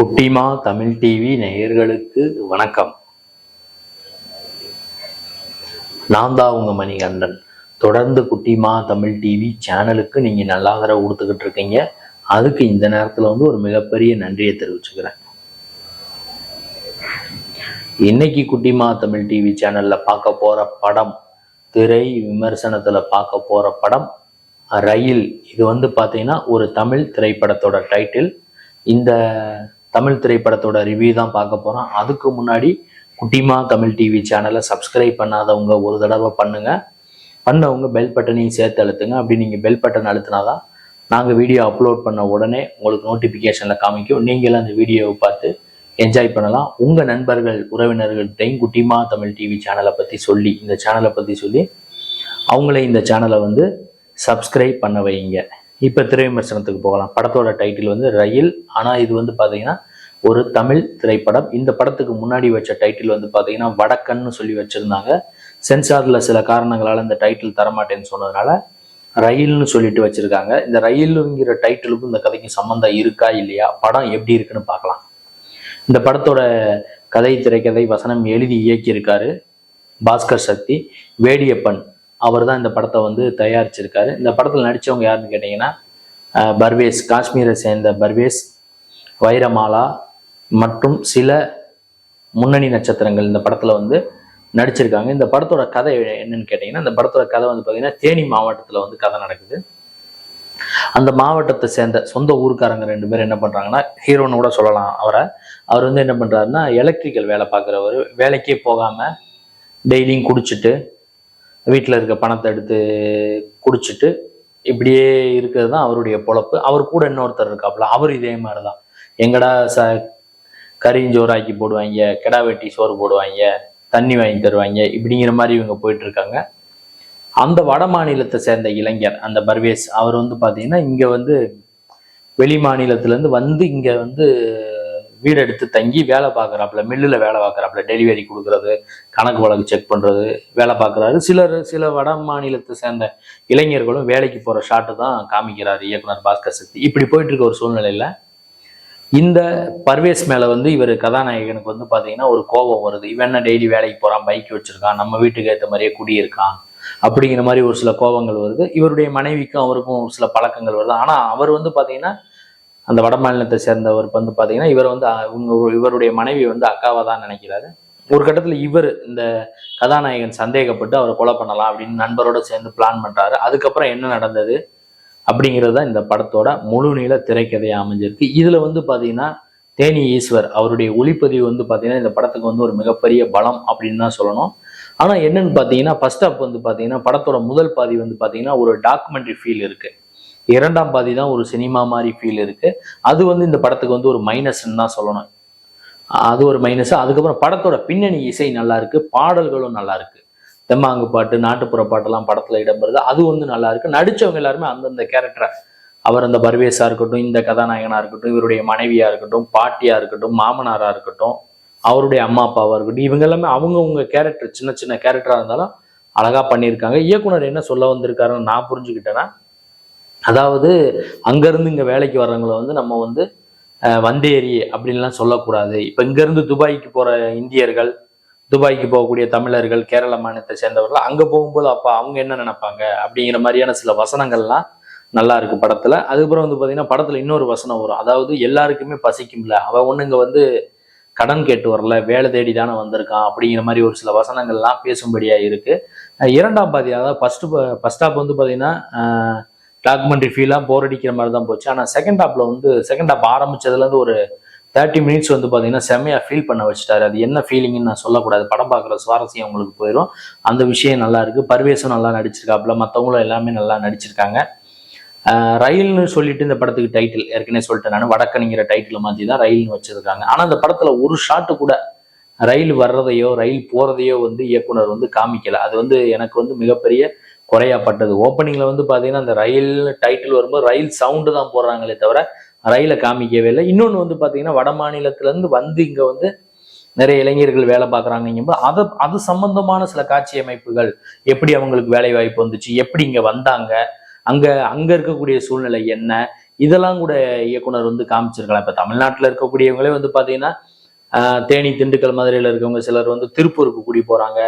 குட்டிமா தமிழ் டிவி நேயர்களுக்கு வணக்கம். நான் தான் உங்க மணிகண்டன். தொடர்ந்து குட்டிமா தமிழ் டிவி சேனலுக்கு நீங்க நல்ல ஆதரவு கொடுத்துக்கிட்டு இருக்கீங்க. அதுக்கு இந்த நேரத்துல வந்து ஒரு மிகப்பெரிய நன்றியை தெரிவிச்சுக்கிறேன். இன்னைக்கு குட்டிமா தமிழ் டிவி சேனல்ல பார்க்க போற படம் திரை விமர்சனத்துல பார்க்க போற படம் ரயில். இது வந்து பார்த்தீங்கன்னா ஒரு தமிழ் திரைப்படத்தோட டைட்டில் இந்த தமிழ் திரைப்படத்தோட ரிவ்யூ தான் பார்க்க போகிறோம் அதுக்கு முன்னாடி குட்டிமா தமிழ் டிவி சேனலை சப்ஸ்கிரைப் பண்ணாதவங்க ஒரு தடவை பண்ணுங்க. பண்ணவங்க பெல் பட்டனையும் சேர்த்து அழுத்துங்க. அப்படி நீங்கள் பெல் பட்டன் அழுத்தினாதான் நாங்கள் வீடியோ அப்லோட் பண்ண உடனே உங்களுக்கு நோட்டிஃபிகேஷனில் காமிக்கும். நீங்களும் அந்த வீடியோவை பார்த்து என்ஜாய் பண்ணலாம். உங்கள் நண்பர்கள் உறவினர்கள்ட்டையும் குட்டிமா தமிழ் டிவி சேனலை பற்றி சொல்லி இந்த சேனலை பற்றி சொல்லி அவங்கள இந்த சேனலை வந்து சப்ஸ்கிரைப் பண்ண வைங்க. இப்போ திரை விமர்சனத்துக்கு போகலாம். படத்தோட டைட்டில் வந்து ரயில். ஆனால் இது வந்து பார்த்தீங்கன்னா ஒரு தமிழ் திரைப்படம். இந்த படத்துக்கு முன்னாடி வச்ச டைட்டில் வந்து பார்த்தீங்கன்னா வடக்கன்னு சொல்லி வச்சுருந்தாங்க. சென்சாரில் சில காரணங்களால் இந்த டைட்டில் தரமாட்டேன்னு சொன்னதுனால ரயில்னு சொல்லிட்டு வச்சுருக்காங்க. இந்த ரயிலுங்கிற டைட்டிலுக்கும் இந்த கதைக்கும் சம்மந்தம் இருக்கா இல்லையா? படம் எப்படி இருக்குன்னு பார்க்கலாம். இந்த படத்தோட கதை திரைக்கதை வசனம் எழுதி இயக்கியிருக்காரு பாஸ்கர் சக்தி வேடியப்பன். அவர் தான் இந்த படத்தை வந்து தயாரிச்சிருக்காரு. இந்த படத்தில் நடித்தவங்க யாருன்னு கேட்டிங்கன்னா பர்வேஸ் காஷ்மீரை சேர்ந்த பர்வேஸ் வைரமாலா மற்றும் சில முன்னணி நட்சத்திரங்கள் இந்த படத்தில் வந்து நடிச்சிருக்காங்க. இந்த படத்தோட கதை என்னன்னு கேட்டிங்கன்னா இந்த படத்தோட கதை வந்து பார்த்தீங்கன்னா தேனி மாவட்டத்தில் வந்து கதை நடக்குது. அந்த மாவட்டத்தை சேர்ந்த சொந்த ஊருக்காரங்க ரெண்டு பேரும் என்ன பண்ணுறாங்கன்னா ஹீரோன்னு கூட சொல்லலாம் அவரை. அவர் வந்து என்ன பண்ணுறாருன்னா எலக்ட்ரிக்கல் வேலை பார்க்குறவர். வேலைக்கே போகாமல் டெய்லியும் குடிச்சிட்டு வீட்டில் இருக்க பணத்தை எடுத்து குடிச்சிட்டு இப்படியே இருக்கிறது தான் அவருடைய பொழப்பு. அவர் கூட இன்னொருத்தர் இருக்காப்புல அவர் இதே மாதிரி தான் எங்கடா ச கரிஞ்சோறாக்கி போடுவாங்க கிடா வெட்டி சோறு போடுவாங்க தண்ணி வாங்கி தருவாங்க இப்படிங்கிற மாதிரி இவங்க போயிட்டு இருக்காங்க அந்த வட மாநிலத்தை சேர்ந்த இளைஞர் அந்த பர்வேஸ் அவர் வந்து பார்த்தீங்கன்னா இங்கே வந்து வெளி மாநிலத்திலேருந்து வந்து இங்கே வந்து வீடு எடுத்து தங்கி வேலை பார்க்குறாப்புல மில்லில் வேலை பார்க்குறாப்புல டெலிவரி கொடுக்குறது கணக்கு வழக்கு செக் பண்ணுறது வேலை பார்க்குறாரு. சிலர் சில வட மாநிலத்தை சேர்ந்த இளைஞர்களும் வேலைக்கு போகிற ஷாட்டு தான் காமிக்கிறார் இயக்குனர் பாஸ்கர் சக்தி. இப்படி போயிட்டு இருக்க ஒரு சூழ்நிலையில் இந்த பர்வேஸ் மேலே வந்து இவர் கதாநாயகனுக்கு வந்து பார்த்தீங்கன்னா ஒரு கோபம் வருது. இவன் என்ன டெய்லி வேலைக்கு போகிறான் பைக் வச்சுருக்கான் நம்ம வீட்டுக்கு ஏற்ற மாதிரியே குடியிருக்கான் அப்படிங்கிற மாதிரி ஒரு சில கோபங்கள் வருது. இவருடைய மனைவிக்கும் அவருக்கும் ஒரு சில பழக்கங்கள் வருது. ஆனால் அவர் வந்து பார்த்தீங்கன்னா அந்த வட மாநிலத்தை சேர்ந்தவர் வந்து பார்த்தீங்கன்னா இவர் வந்து இவங்க இவருடைய மனைவி வந்து அக்காவை தான் நினைக்கிறாரு. ஒரு கட்டத்தில் இவர் இந்த கதாநாயகன் சந்தேகப்பட்டு அவரை கொலை பண்ணலாம் அப்படின்னு நண்பரோட சேர்ந்து பிளான் பண்ணுறாரு அதுக்கப்புறம் என்ன நடந்தது அப்படிங்கிறது தான் இந்த படத்தோட முழு நீள அமைஞ்சிருக்கு. இதில் வந்து பார்த்தீங்கன்னா தேனி ஈஸ்வர் அவருடைய ஒளிப்பதிவு வந்து பார்த்தீங்கன்னா இந்த படத்துக்கு வந்து ஒரு மிகப்பெரிய பலம் அப்படின்னு தான் சொல்லணும். ஆனால் என்னன்னு பார்த்தீங்கன்னா ஃபர்ஸ்ட் ஹாப் வந்து பார்த்தீங்கன்னா படத்தோட முதல் பாதி வந்து பார்த்தீங்கன்னா ஒரு டாக்குமெண்ட்ரி ஃபீல் இருக்கு. இரண்டாம் பாதி தான் ஒரு சினிமா மாதிரி ஃபீல் இருக்கு. அது வந்து இந்த படத்துக்கு வந்து ஒரு மைனஸ்ன்னு தான் சொல்லணும். அது ஒரு மைனஸ் அதுக்கப்புறம் படத்தோட பின்னணி இசை நல்லா இருக்கு. பாடல்களும் நல்லா இருக்கு. தெம்மாங்கு பாட்டு நாட்டுப்புற பாட்டெல்லாம் படத்துல இடம்பெறுது. அது வந்து நல்லா இருக்கு. நடிச்சவங்க எல்லாருமே அந்தந்த கேரக்டரை அவர் அந்த பர்வேஸா இருக்கட்டும் இந்த கதாநாயகனா இருக்கட்டும் இவருடைய மனைவியா இருக்கட்டும் பாட்டியா இருக்கட்டும் மாமனாரா இருக்கட்டும் அவருடைய அம்மா அப்பாவா இருக்கட்டும் இவங்க எல்லாமே அவங்கவுங்க கேரக்டர் சின்ன சின்ன கேரக்டரா இருந்தாலும் அழகா பண்ணியிருக்காங்க. இயக்குனர் என்ன சொல்ல வந்திருக்காருன்னு நான் புரிஞ்சுக்கிட்டேன்னா அதாவது அங்கேருந்து இங்கே வேலைக்கு வர்றவங்கள வந்து நம்ம வந்து வந்தேரி அப்படின்லாம் சொல்லக்கூடாது. இப்போ இங்கேருந்து துபாய்க்கு போகிற இந்தியர்கள் துபாய்க்கு போகக்கூடிய தமிழர்கள் கேரள மாநிலத்தை சேர்ந்தவர்கள் அங்கே போகும்போது அப்போ அவங்க என்ன நினைப்பாங்க? அப்படிங்கிற மாதிரியான சில வசனங்கள்லாம் நல்லா இருக்கு படத்தில். அதுக்கப்புறம் வந்து பார்த்தீங்கன்னா படத்தில் இன்னொரு வசனம் வரும். அதாவது எல்லாருக்குமே பசிக்கும்ல. அவன் ஒன்று இங்கே வந்து கடன் கேட்டு வரல வேலை தேடி தானே வந்திருக்கான் அப்படிங்கிற மாதிரி ஒரு சில வசனங்கள்லாம் பேசும்படியாக இருக்கு. இரண்டாம் பாதி அதாவது ஃபர்ஸ்ட் ஃபர்ஸ்ட் ஸ்டாப் வந்து பார்த்தீங்கன்னா டாக்குமெண்ட்ரி ஃபீலாக போர் அடிக்கிற மாதிரி தான் போச்சு. ஆனால் செகண்ட் ஹாப்பில் வந்து செகண்ட் ஹாப் ஆரம்பிச்சதுலேருந்து ஒரு தேர்ட்டி மினிட்ஸ் வந்து பார்த்தீங்கன்னா செம்மையாக ஃபீல் பண்ண வச்சுட்டாரு. அது என்ன ஃபீலிங்னு நான் சொல்லக்கூடாது. படம் பார்க்குற சுவாரஸ்யம் உங்களுக்கு போயிடும் அந்த விஷயம் நல்லா இருக்குது பர்வேஸும் நல்லா நடிச்சிருக்காப்புல. மற்றவங்களும் எல்லாமே நல்லா நடிச்சிருக்காங்க. ரயில்னு சொல்லிட்டு இந்த படத்துக்கு டைட்டில் ஏற்கனவே சொல்லிட்டேன் நான். வடக்கணிங்கிற டைட்டில் மாற்றி தான் ரயில்னு வச்சிருக்காங்க. ஆனால் அந்த படத்தில் ஒரு ஷாட்டு கூட ரயில் வர்றதையோ ரயில் போகிறதையோ வந்து இயக்குனர் வந்து காமிக்கலை. அது வந்து எனக்கு வந்து மிகப்பெரிய குறையாப்பட்டது. ஓப்பனிங்ல வந்து பார்த்தீங்கன்னா அந்த ரயில் டைட்டில் வரும்போது ரயில் சவுண்டு தான் போடுறாங்களே தவிர ரயிலை காமிக்கவே இல்லை. இன்னொன்று வந்து பார்த்தீங்கன்னா வட மாநிலத்திலேருந்து வந்து இங்கே வந்து நிறைய இளைஞர்கள் வேலை பார்க்குறாங்கங்கும்போது அதை அது சம்பந்தமான சில காட்சி அமைப்புகள் எப்படி அவங்களுக்கு வேலை வாய்ப்பு வந்துச்சு எப்படி இங்கே வந்தாங்க அங்க அங்க இருக்கக்கூடிய சூழ்நிலை என்ன இதெல்லாம் கூட இயக்குனர் வந்து காமிச்சிருக்கலாம். இப்ப தமிழ்நாட்டுல இருக்கக்கூடியவங்களே வந்து பாத்தீங்கன்னா ஆஹ் தேனி திண்டுக்கல் மதுரையில இருக்கவங்க சிலர் வந்து திருப்பூருக்கு கூடி போறாங்க.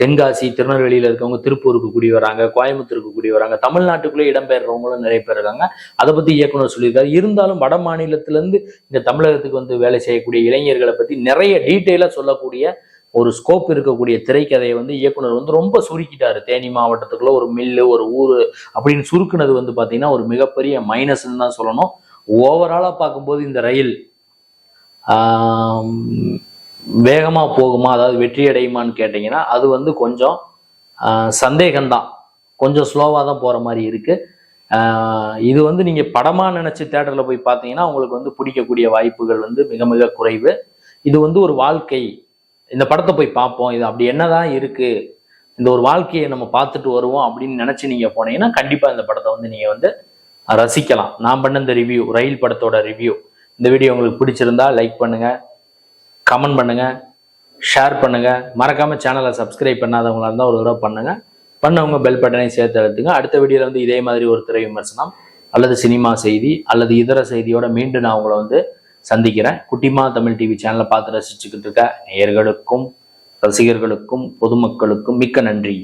தென்காசி திருநெல்வேலியில் இருக்கவங்க திருப்பூருக்கு கூடி வராங்க கோயம்புத்தூருக்கு கூடி வராங்க தமிழ்நாட்டுக்குள்ளே இடம்பெயர்றவங்களும் நிறைய பேர் இருக்காங்க. அதை பற்றி இயக்குனர் சொல்லியிருக்காரு. இருந்தாலும் வட மாநிலத்திலேருந்து இந்த தமிழகத்துக்கு வந்து வேலை செய்யக்கூடிய இளைஞர்களை பற்றி நிறைய டீட்டெயிலாக சொல்லக்கூடிய ஒரு ஸ்கோப் இருக்கக்கூடிய திரைக்கதையை வந்து இயக்குனர் வந்து ரொம்ப சுருக்கிட்டாரு. தேனி மாவட்டத்துக்குள்ள ஒரு மில்லு ஒரு ஊர் அப்படின்னு சுருக்குனது வந்து பார்த்தீங்கன்னா ஒரு மிகப்பெரிய மைனஸ்ன்னு தான் சொல்லணும். ஓவராலாக பார்க்கும்போது இந்த ரயில் வேகமாக போகுமா அதாவது வெற்றி அடையுமான்னு கேட்டிங்கன்னா அது வந்து கொஞ்சம் சந்தேகம்தான். கொஞ்சம் ஸ்லோவாக தான் போகிற மாதிரி இருக்குது இது வந்து நீங்கள் படமாக நினச்சி தேட்டரில் போய் பார்த்தீங்கன்னா உங்களுக்கு வந்து பிடிக்கக்கூடிய வாய்ப்புகள் வந்து மிக மிக குறைவு. இது வந்து ஒரு வாழ்க்கை. இந்த படத்தை போய் பார்ப்போம். இது அப்படி என்னதான் இருக்குது இந்த ஒரு வாழ்க்கையை நம்ம பார்த்துட்டு வருவோம் அப்படின்னு நினச்சி நீங்கள் போனீங்கன்னா கண்டிப்பாக இந்த படத்தை வந்து நீங்கள் வந்து ரசிக்கலாம். நான் பண்ண இந்த ரிவ்யூ ரயில் படத்தோட ரிவ்யூ இந்த வீடியோ உங்களுக்கு பிடிச்சிருந்தா லைக் பண்ணுங்கள் கமெண்ட் பண்ணுங்கள் ஷேர் பண்ணுங்கள் மறக்காமல் சேனலை சப்ஸ்கிரைப் பண்ணாதவங்களா இருந்தால் ஒரு தடவை பண்ணுங்க. பண்ணவங்க பெல் பட்டனையும் சேர்த்து அழுத்துங்க அடுத்த வீடியோவில் வந்து இதே மாதிரி ஒரு திரை விமர்சனம் அல்லது சினிமா செய்தி அல்லது இதர செய்தியோட மீண்டும் நான் உங்களை வந்து சந்திக்கிறேன். குட்டிமா தமிழ் டிவி சேனலை பார்த்து ரசிச்சுக்கிட்டு இருக்க நேயர்களுக்கும் ரசிகர்களுக்கும் பொதுமக்களுக்கும் மிக்க நன்றி.